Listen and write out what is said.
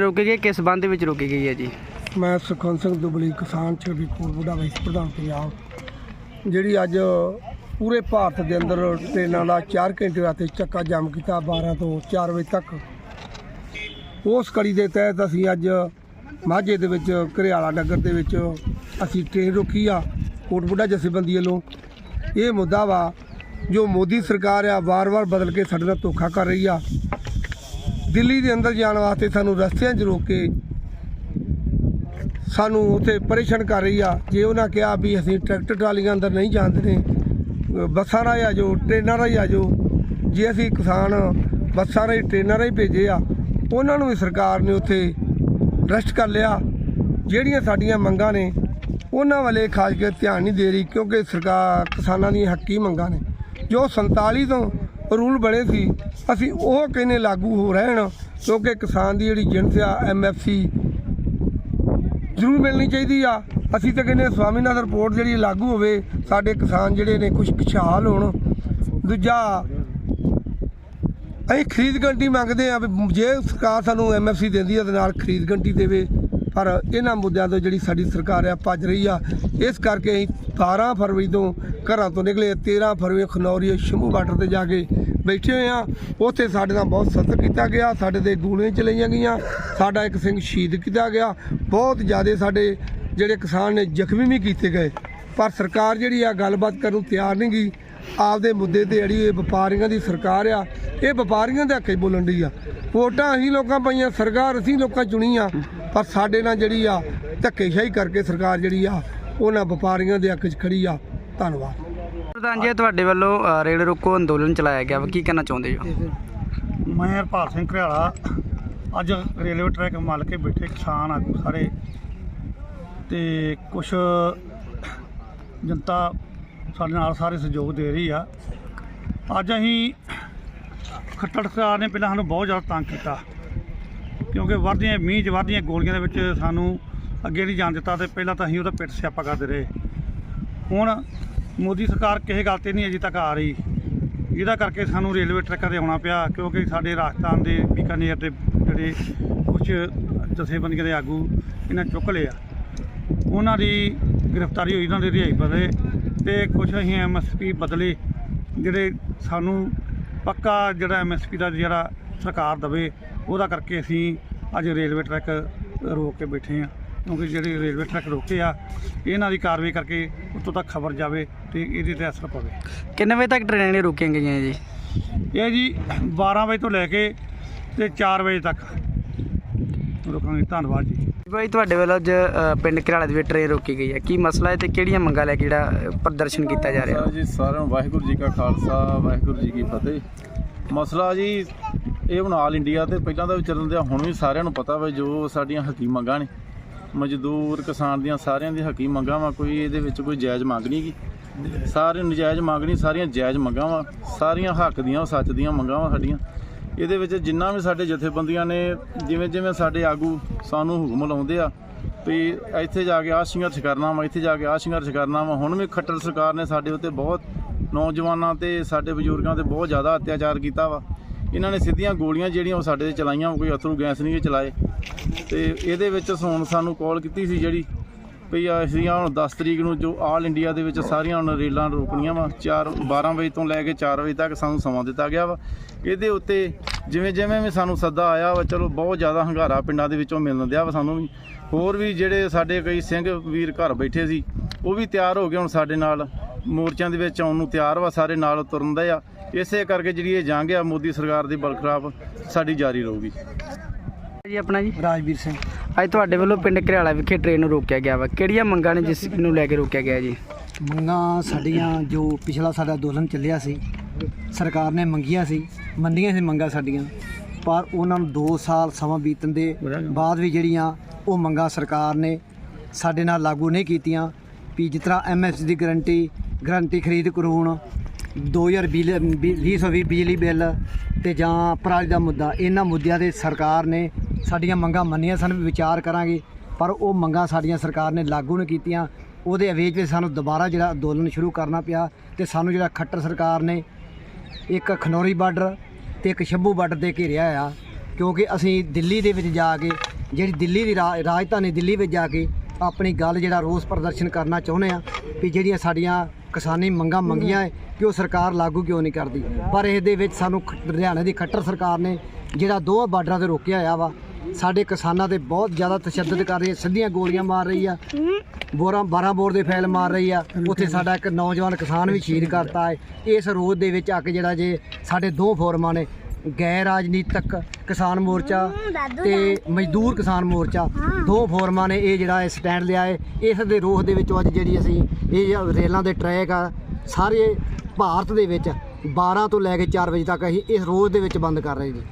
ਰੋਕੀ ਗਈ ਕਿਸ ਬੰਦ ਵਿੱਚ ਰੋਕੀ ਗਈ ਹੈ ਜੀ? ਮੈਂ ਸੁਖਵੰਤ ਸਿੰਘ ਦੁਬਲੀ, ਕਿਸਾਨ ਛੇਵੀ ਕੋਲ ਬੁੱਢਾ ਵਾਈਸ ਪ੍ਰਧਾਨ ਪੰਜਾਬ। ਜਿਹੜੀ ਅੱਜ ਪੂਰੇ ਭਾਰਤ ਦੇ ਅੰਦਰ ਟ੍ਰੇਨਾਂ ਦਾ 4 ਘੰਟੇ ਵਾਸਤੇ ਚੱਕਾ ਜਾਮ ਕੀਤਾ 12 ਤੋਂ 4 ਵਜੇ ਤੱਕ। ਉਸ ਕੜੀ ਦੇ ਤਹਿਤ ਅਸੀਂ ਅੱਜ ਮਾਝੇ ਦੇ ਵਿੱਚ, ਘਰਿਆਲਾ ਨਗਰ ਦੇ ਵਿੱਚ ਅਸੀਂ ਟ੍ਰੇਨ ਰੋਕੀ ਆ ਕੋਟਬੁੱਢਾ ਜਥੇਬੰਦੀ ਵੱਲੋਂ। ਇਹ ਮੁੱਦਾ ਵਾ, ਜੋ ਮੋਦੀ ਸਰਕਾਰ ਆ, ਵਾਰ-ਵਾਰ ਬਦਲ ਕੇ ਸਾਡੇ ਨਾਲ ਧੋਖਾ ਕਰ ਰਹੀ ਆ। ਦਿੱਲੀ ਦੇ ਅੰਦਰ ਜਾਣ ਵਾਸਤੇ ਸਾਨੂੰ ਰਸਤਿਆਂ 'ਚ ਰੋਕ ਕੇ ਸਾਨੂੰ ਉੱਥੇ ਪਰੇਸ਼ਾਨ ਕਰ ਰਹੀ ਆ। ਜੇ ਉਹਨਾਂ ਕਿਹਾ ਵੀ ਅਸੀਂ ਟਰੈਕਟਰ ਟਰਾਲੀਆਂ ਅੰਦਰ ਨਹੀਂ ਜਾਂਦੇ ਨੇ ਬੱਸਾਂ ਰਾਹੀਂ ਆ ਜਾਓ, ਟ੍ਰੇਨਾਂ ਰਾਹੀਂ ਆ ਜਾਓ। ਜੇ ਅਸੀਂ ਕਿਸਾਨ ਬੱਸਾਂ ਰਾਹੀਂ, ਟ੍ਰੇਨਾਂ ਰਾਹੀਂ ਭੇਜੇ ਆ, ਉਹਨਾਂ ਨੂੰ ਵੀ ਸਰਕਾਰ ਨੇ ਉੱਥੇ ਰੈਸਟ ਕਰ ਲਿਆ। ਜਿਹੜੀਆਂ ਸਾਡੀਆਂ ਮੰਗਾਂ ਨੇ, ਉਹਨਾਂ ਵਾਲੇ ਖਾਸ ਕੇ ਧਿਆਨ ਨਹੀਂ ਦੇ ਰਹੀ, ਕਿਉਂਕਿ ਸਰਕਾਰ ਕਿਸਾਨਾਂ ਦੀਆਂ ਹੱਕੀ ਮੰਗਾਂ ਨੇ। ਜੋ 47 ਤੋਂ ਰੂਲ ਬਣੇ ਸੀ। ਅਸੀਂ ਉਹ ਕਹਿੰਦੇ ਲਾਗੂ ਹੋ ਰਹਿਣ, ਕਿਉਂਕਿ ਕਿਸਾਨ ਦੀ ਜਿਹੜੀ ਜਿਣਸ ਆ ਐਮਐਫਸੀ ਜ਼ਰੂਰ ਮਿਲਣੀ ਚਾਹੀਦੀ ਆ। ਅਸੀਂ ਤਾਂ ਕਹਿੰਦੇ ਸਵਾਮੀਨਾਥਨ ਰਿਪੋਰਟ ਜਿਹੜੀ ਲਾਗੂ ਹੋਵੇ, ਸਾਡੇ ਕਿਸਾਨ ਜਿਹੜੇ ਨੇ ਕੁਝ ਖੁਸ਼ਹਾਲ ਹੋਣ। ਦੂਜਾ, ਅਸੀਂ ਖਰੀਦ ਗੰਟੀ ਮੰਗਦੇ ਆ ਵੀ ਜੇ ਸਰਕਾਰ ਸਾਨੂੰ ਐਮਐਫਸੀ ਦਿੰਦੀ ਆ ਤੇ ਨਾਲ ਖਰੀਦ ਗੰਟੀ ਦੇਵੇ। ਪਰ ਇਹਨਾਂ ਮੁੱਦਿਆਂ ਤੋਂ ਜਿਹੜੀ ਸਾਡੀ ਸਰਕਾਰ ਆ, ਭੱਜ ਰਹੀ ਆ। ਇਸ ਕਰਕੇ ਅਸੀਂ 12 ਫਰਵਰੀ ਤੋਂ ਘਰਾਂ ਤੋਂ ਨਿਕਲੇ 13 ਫਰਵਰੀ ਖਨੌਰੀ ਸ਼ੰਭੂ ਬਾਰਡਰ ਤੇ ਜਾ ਕੇ ਬੈਠੇ ਹੋਏ ਆ। ਉੱਥੇ ਸਾਡੇ ਨਾਲ ਬਹੁਤ ਸਖਤ ਕੀਤਾ ਗਿਆ, ਸਾਡੇ ਤੇ ਗੋਲੀਆਂ ਚਲਾਈਆਂ ਗਈਆਂ, ਸਾਡਾ ਇੱਕ ਸਿੰਘ ਸ਼ਹੀਦ ਕੀਤਾ ਗਿਆ। ਬਹੁਤ ਜ਼ਿਆਦਾ ਸਾਡੇ ਜਿਹੜੇ ਕਿਸਾਨ ਨੇ ਜ਼ਖਮੀ ਵੀ ਕੀਤੇ ਗਏ। ਪਰ ਸਰਕਾਰ ਜਿਹੜੀ ਆ ਗੱਲਬਾਤ ਕਰਨ ਨੂੰ ਤਿਆਰ ਨਹੀਂ ਗਈ। ਆਪਦੇ ਮੁੱਦੇ ਤੇ ਜਿਹੜੀ ਇਹ ਵਪਾਰੀਆਂ ਦੀ ਸਰਕਾਰ ਆ, ਇਹ ਵਪਾਰੀਆਂ ਦੇ ਹੱਕੇ ਬੋਲਣ ਦੀ ਆ। ਵੋਟਾਂ ਅਸੀਂ ਲੋਕਾਂ ਪਈਆਂ, ਸਰਕਾਰ ਅਸੀਂ ਲੋਕਾਂ ਚੁਣੀ ਆ। ਪਰ ਸਾਡੇ ਨਾਲ ਜਿਹੜੀ ਆ ਧੱਕੇਸ਼ਾਹੀ ਕਰਕੇ ਸਰਕਾਰ ਜਿਹੜੀ ਆ, ਉਹਨਾਂ ਵਪਾਰੀਆਂ ਦੇ ਹੱਕ 'ਚ ਖੜੀ ਆ। ਧੰਨਵਾਦ। ਪ੍ਰਧਾਨ ਜੀ ਤੁਹਾਡੇ ਵੱਲੋਂ ਅ, ਰੇਲ ਰੋਕੋ ਅੰਦੋਲਨ ਚਲਾਇਆ ਗਿਆ ਵਾ। ਕੀ ਕਹਿਣਾ ਚਾਹੁੰਦੇ ਹੋ? ਮੈਂ ਹਰਪਾਲ ਸਿੰਘ ਘਰਿਆਲਾ। ਅੱਜ ਰੇਲਵੇ ਟਰੈਕ ਮੱਲ ਕੇ ਬੈਠੇ ਕਿਸਾਨ ਆਗੂ ਸਾਰੇ। ਤੇ ਕੁਝ ਜਨਤਾ ਸਾਡੇ ਨਾਲ ਸਾਰੇ ਸਹਿਯੋਗ ਦੇ ਰਹੀ ਆ। ਅੱਜ ਅਸੀਂ ਖੱਟੜ ਸਰਕਾਰ ਨੇ ਪਹਿਲਾਂ ਸਾਨੂੰ ਬਹੁਤ ਜ਼ਿਆਦਾ ਤੰਗ ਕੀਤਾ। ਕਿਉਂਕਿ ਵਰਦੀਆਂ ਮੀਂਹ 'ਚ ਵਰਦੀਆਂ ਗੋਲੀਆਂ ਦੇ ਵਿੱਚ ਸਾਨੂੰ ਅੱਗੇ ਨਹੀਂ ਜਾਣ ਦਿੱਤਾ ਤੇ ਪਹਿਲਾਂ ਤਾਂ ਅਸੀਂ ਉਹਦਾ ਪਿੱਟ ਸਿਆਪਾ ਕਰਦੇ ਰਹੇ। ਹੁਣ ਮੋਦੀ ਸਰਕਾਰ ਕਿਸੇ ਗੱਲ ਤੇ ਨਹੀਂ ਅਜੇ ਤੱਕ ਆ ਰਹੀ। ਜਿਹਦਾ ਕਰਕੇ ਸਾਨੂੰ ਰੇਲਵੇ ਟਰੈਕਾਂ ਤੇ ਆਉਣਾ ਪਿਆ, ਕਿਉਂਕਿ ਸਾਡੇ ਰਾਜਸਥਾਨ ਦੇ ਬੀਕਾਨੇਰ ਦੇ ਜਿਹੜੇ ਕੁਝ ਜਥੇਬੰਦੀਆਂ ਦੇ ਆਗੂ, ਇਹਨਾਂ ਚੁੱਕ ਲਿਆ। ਉਹਨਾਂ ਦੀ ਗ੍ਰਿਫਤਾਰੀ ਹੋਈ, ਉਹਨਾਂ ਦੀ ਰਿਹਾਈ ਬਦਲੇ ਤੇ ਕੁਝ ਅਸੀਂ ਐਮਐਸਪੀ ਬਦਲੇ, ਜਿਹੜੇ ਸਾਨੂੰ ਪੱਕਾ ਜਿਹੜਾ ਐਮਐਸਪੀ ਦਾ ਜਿਹੜਾ ਸਰਕਾਰ ਦਵੇ, ਉਹਦਾ ਕਰਕੇ ਅਸੀਂ ਅੱਜ ਰੇਲਵੇ ਟਰੈਕ ਰੋਕ ਕੇ ਬੈਠੇ ਆ ਕਿਉਂਕਿ ਜਿਹੜੇ ਰੇਲਵੇ ਟਰੈਕ ਰੋਕੇ ਆ ਇਹਨਾਂ ਦੀ ਕਾਰਵਾਈ ਕਰਕੇ ਉੱਤੋਂ ਤੱਕ ਖਬਰ ਜਾਵੇ ਤੇ ਇਹਦੇ ਤੇ ਅਸਰ ਪਵੇ। ਕਿੰਨੇ ਵਜੇ ਤੱਕ ਟ੍ਰੇਨਾਂ ਰੋਕੀਆਂ ਗਈਆਂ ਜੀ? ਇਹ ਜੀ 12 ਵਜੇ ਤੋਂ ਲੈ ਕੇ ਤੇ 4 ਵਜੇ ਤੱਕ। ਰੁਕਾਂਗੇ ਧੰਨਵਾਦ ਜੀ। ਭਾਈ ਤੁਹਾਡੇ ਵੱਲੋਂ ਅੱਜ ਪਿੰਡ ਘਰਾਲੇ ਦੇ ਵਿੱਚ ਟ੍ਰੇਨ ਰੋਕੀ ਗਈ ਹੈ। ਕੀ ਮਸਲਾ ਹੈ ਤੇ ਕਿਹੜੀਆਂ ਮੰਗਾਂ ਲੈ ਕੇ ਜਿਹੜਾ ਪ੍ਰਦਰਸ਼ਨ ਕੀਤਾ ਜਾ ਰਿਹਾ? ਜੀ ਸਾਰਿਆਂ ਨੂੰ ਵਾਹਿਗੁਰੂ ਜੀ ਕਾ ਖਾਲਸਾ ਵਾਹਿਗੁਰੂ ਜੀ ਕੀ ਫਤਿਹ। ਮਸਲਾ ਜੀ ਇਹ ਹੁਣ ਆਲ ਇੰਡੀਆ ਤੇ ਪਹਿਲਾਂ ਦਾ ਵੀ ਚੱਲਣ ਦਿਆ ਹੁਣ ਵੀ ਸਾਰਿਆਂ ਨੂੰ ਪਤਾ ਵਾ ਜੋ ਸਾਡੀਆਂ ਹੱਕੀ ਮੰਗਾਂ ਨੇ। ਮਜ਼ਦੂਰ ਕਿਸਾਨ ਦੀਆਂ ਸਾਰਿਆਂ ਦੀ ਹੱਕੀ ਮੰਗਾਂ ਵਾ, ਕੋਈ ਇਹਦੇ ਵਿੱਚ ਕੋਈ ਜਾਇਜ਼ ਮੰਗ ਨਹੀਂ ਗੀ। ਸਾਰੇ ਨਜਾਇਜ਼ ਮੰਗ ਨਹੀਂ ਸਾਰੀਆਂ ਜਾਇਜ਼ ਮੰਗਾਂ ਵਾ, ਸਾਰੀਆਂ ਹੱਕ ਦੀਆਂ, ਸੱਚ ਦੀਆਂ ਮੰਗਾਂ ਵਾ ਸਾਡੀਆਂ। ਇਹਦੇ ਵਿੱਚ ਜਿੰਨਾ ਵੀ ਸਾਡੇ ਜਥੇਬੰਦੀਆਂ ਨੇ, ਜਿਵੇਂ ਜਿਵੇਂ ਸਾਡੇ ਆਗੂ ਸਾਨੂੰ ਹੁਕਮ ਲਾਉਂਦੇ ਆ, ਵੀ ਇੱਥੇ ਜਾ ਕੇ ਆਹ ਸੰਘਰਸ਼ ਕਰਨਾ ਵਾ, ਇੱਥੇ ਜਾ ਕੇ ਆਹ ਸੰਘਰਸ਼ ਕਰਨਾ ਵਾ। ਹੁਣ ਵੀ ਖੱਟਰ ਸਰਕਾਰ ਨੇ ਸਾਡੇ ਉੱਤੇ ਬਹੁਤ ਨੌਜਵਾਨਾਂ ਤੇ ਸਾਡੇ ਬਜ਼ੁਰਗਾਂ ਤੇ ਬਹੁਤ ਜ਼ਿਆਦਾ ਅਤਿਆਚਾਰ ਕੀਤਾ ਵਾ। ਇਹਨਾਂ ਨੇ ਸਿੱਧੀਆਂ ਗੋਲੀਆਂ ਜਿਹੜੀਆਂ ਉਹ ਸਾਡੇ ਤੇ ਚਲਾਈਆਂ ਕੋਈ ਅਥਰੂ ਗੈਸ ਨਹੀਂ ਚਲਾਏ। ਤੇ ਇਹਦੇ ਵਿੱਚ ਹੁਣ ਸਾਨੂੰ ਕਾਲ ਕੀਤੀ ਸੀ ਜਿਹੜੀ ਵੀ ਅਸੀਂ ਹੁਣ 10 ਤਰੀਕ ਨੂੰ ਜੋ ਆਲ ਇੰਡੀਆ ਦੇ ਵਿੱਚ ਸਾਰੀਆਂ ਹੁਣ ਰੇਲਾਂ ਰੋਕਣੀਆਂ ਵਾ 4 12 ਵਜੇ ਤੋਂ ਲੈ ਕੇ 4 ਵਜੇ ਤੱਕ ਸਾਨੂੰ ਸਮਾਂ ਦਿੱਤਾ ਗਿਆ ਵਾ। ਇਹਦੇ ਉੱਤੇ ਜਿਵੇਂ ਜਿਵੇਂ ਵੀ ਸਾਨੂੰ ਸੱਦਾ ਆਇਆ ਵਾ, ਚਲੋ ਬਹੁਤ ਜ਼ਿਆਦਾ ਹੰਗਾਰਾ ਪਿੰਡਾਂ ਦੇ ਵਿੱਚੋਂ ਮਿਲਣ ਦਿਆ ਵਾ ਸਾਨੂੰ ਵੀ। ਹੋਰ ਵੀ ਜਿਹੜੇ ਸਾਡੇ ਕਈ ਸਿੰਘ ਵੀਰ ਘਰ ਬੈਠੇ ਸੀ, ਉਹ ਵੀ ਤਿਆਰ ਹੋ ਗਏ ਹੁਣ ਸਾਡੇ ਨਾਲ। ਮੋਰਚਿਆਂ ਦੇ ਵਿੱਚ ਆਉਣ ਨੂੰ ਤਿਆਰ ਵਾ ਸਾਰੇ ਨਾਲ ਤੁਰਨ ਦੇ ਆ। ਇਸੇ ਕਰਕੇ ਜਿਹੜੀ ਇਹ ਜੰਗ ਆ ਮੋਦੀ ਸਰਕਾਰ ਦੀ ਬਲਖਰਾਬ ਸਾਡੀ ਜਾਰੀ ਰਹੂਗੀ। ਜੀ ਆਪਣਾ ਜੀ? ਰਾਜਵੀਰ ਸਿੰਘ। ਅੱਜ ਤੁਹਾਡੇ ਵੱਲੋਂ ਪਿੰਡ ਘਰਿਆਲਾ ਵਿਖੇ ਟ੍ਰੇਨ ਨੂੰ ਰੋਕਿਆ ਗਿਆ ਵਾ। ਕਿਹੜੀਆਂ ਮੰਗਾਂ ਨੇ ਜਿਸ ਨੂੰ ਲੈ ਕੇ ਰੋਕਿਆ ਗਿਆ ਜੀ? ਮੰਗਾਂ ਸਾਡੀਆਂ ਜੋ ਪਿਛਲਾ ਸਾਡਾ ਅੰਦੋਲਨ ਚੱਲਿਆ ਸੀ ਸਰਕਾਰ ਨੇ ਮੰਗੀਆਂ ਸੀ ਮੰਨੀਆਂ ਸੀ ਮੰਗਾਂ ਸਾਡੀਆਂ। ਪਰ ਉਹਨਾਂ ਨੂੰ 2 ਸਾਲ ਸਮਾਂ ਬੀਤਣ ਦੇ ਬਾਅਦ ਵੀ ਜਿਹੜੀਆਂ ਉਹ ਮੰਗਾਂ ਸਰਕਾਰ ਨੇ ਸਾਡੇ ਨਾਲ ਲਾਗੂ ਨਹੀਂ ਕੀਤੀਆਂ। ਵੀ ਜਿਸ ਤਰ੍ਹਾਂ ਐਮਐਸ ਦੀ ਗਰੰਟੀ ਗਰੰਟੀ ਖਰੀਦ ਕਾਨੂੰਨ 2020 2020 ਬਿਜਲੀ ਬਿੱਲ ਤੇ ਜਾਂ ਪਰਾਲੀ ਦਾ ਮੁੱਦਾ, ਇਹਨਾਂ ਮੁੱਦਿਆਂ ਤੇ ਸਰਕਾਰ ਨੇ ਸਾਡੀਆਂ ਮੰਗਾਂ ਮੰਨੀਆਂ ਸਨ, ਵੀ ਵਿਚਾਰ ਕਰਾਂਗੇ, ਪਰ ਉਹ ਮੰਗਾਂ ਸਾਡੀਆਂ ਸਰਕਾਰ ਨੇ ਲਾਗੂ ਨਹੀਂ ਕੀਤੀਆਂ। ਉਹਦੇ ਅਵੇਜ ਤੇ ਸਾਨੂੰ ਦੁਬਾਰਾ ਜਿਹੜਾ ਅੰਦੋਲਨ ਸ਼ੁਰੂ ਕਰਨਾ ਪਿਆ ਤੇ ਸਾਨੂੰ ਜਿਹੜਾ ਖੱਟਰ ਸਰਕਾਰ ਨੇ ਇੱਕ ਖਨੌਰੀ ਬਾਰਡਰ ਤੇ ਇੱਕ ਸ਼ੰਭੂ ਬਾਰਡਰ ਤੇ ਘੇਰਿਆ ਆ, ਕਿਉਂਕਿ ਅਸੀਂ ਦਿੱਲੀ ਦੇ ਵਿੱਚ ਜਾ ਕੇ, ਜਿਹੜੀ ਦਿੱਲੀ ਦੀ ਰਾ- ਰਾਜਧਾਨੀ ਦਿੱਲੀ ਵਿੱਚ ਜਾ ਕੇ ਆਪਣੀ ਗੱਲ ਜਿਹੜਾ ਰੋਸ ਪ੍ਰਦਰਸ਼ਨ ਕਰਨਾ ਚਾਹੁੰਦੇ ਆ ਵੀ ਜਿਹੜੀਆਂ ਸਾਡੀਆਂ ਕਿਸਾਨੀ ਮੰਗਾਂ ਮੰਗੀਆਂ ਹੈ ਕਿ ਉਹ ਸਰਕਾਰ ਲਾਗੂ ਕਿਉਂ ਨਹੀਂ ਕਰਦੀ? ਪਰ ਇਸ ਦੇ ਵਿੱਚ ਸਾਨੂੰ ਖ- ਲੁਧਿਆਣੇ ਦੀ ਖੱਟਰ ਸਰਕਾਰ ਨੇ ਜਿਹੜਾ ਦੋਹਾਂ ਬਾਰਡਰਾਂ ਤੇ ਰੋਕਿਆ ਹੋਇਆ ਵਾ ਸਾਡੇ ਕਿਸਾਨਾਂ ਤੇ ਬਹੁਤ ਜ਼ਿਆਦਾ ਤਸ਼ੱਦਦ ਕਰ ਰਹੀ ਹੈ ਸਿੱਧੀਆਂ ਗੋਲੀਆਂ ਮਾਰ ਰਹੀ ਆ। ਬੋਰਾਂ 12 ਬੋਰ ਦੇ ਫੈਲ ਮਾਰ ਰਹੀ ਆ। ਉੱਥੇ ਸਾਡਾ ਇੱਕ ਨੌਜਵਾਨ ਕਿਸਾਨ ਵੀ ਸ਼ਹੀਦ ਕਰਤਾ ਹੈ ਇਸ ਰੋਡ ਦੇ ਵਿੱਚ ਆ ਕੇ ਜਿਹੜਾ ਜੇ ਸਾਡੇ ਦੋ ਫੋਰਮਾਂ ਨੇ ਗੈਰ ਰਾਜਨੀਤਿਕ ਕਿਸਾਨ ਮੋਰਚਾ ਤੇ ਮਜ਼ਦੂਰ ਕਿਸਾਨ ਮੋਰਚਾ। ਦੋ ਫੋਰਮਾਂ ਨੇ ਇਹ ਜਿਹੜਾ ਸਟੈਂਡ ਲਿਆ ਹੈ ਇਸ ਦੇ ਰੋਹ ਦੇ ਵਿੱਚੋਂ ਅੱਜ ਜਿਹੜੀ ਅਸੀਂ ਇਹ ਰੇਲਾਂ ਦੇ ਟਰੈਕ ਆ ਸਾਰੇ ਭਾਰਤ ਦੇ ਵਿੱਚ 12 ਤੋਂ ਲੈ ਕੇ 4 ਵਜੇ ਤੱਕ ਅਸੀਂ ਇਸ ਰੋਜ਼ ਦੇ ਵਿੱਚ ਬੰਦ ਕਰ ਰਹੇ ਜੀ।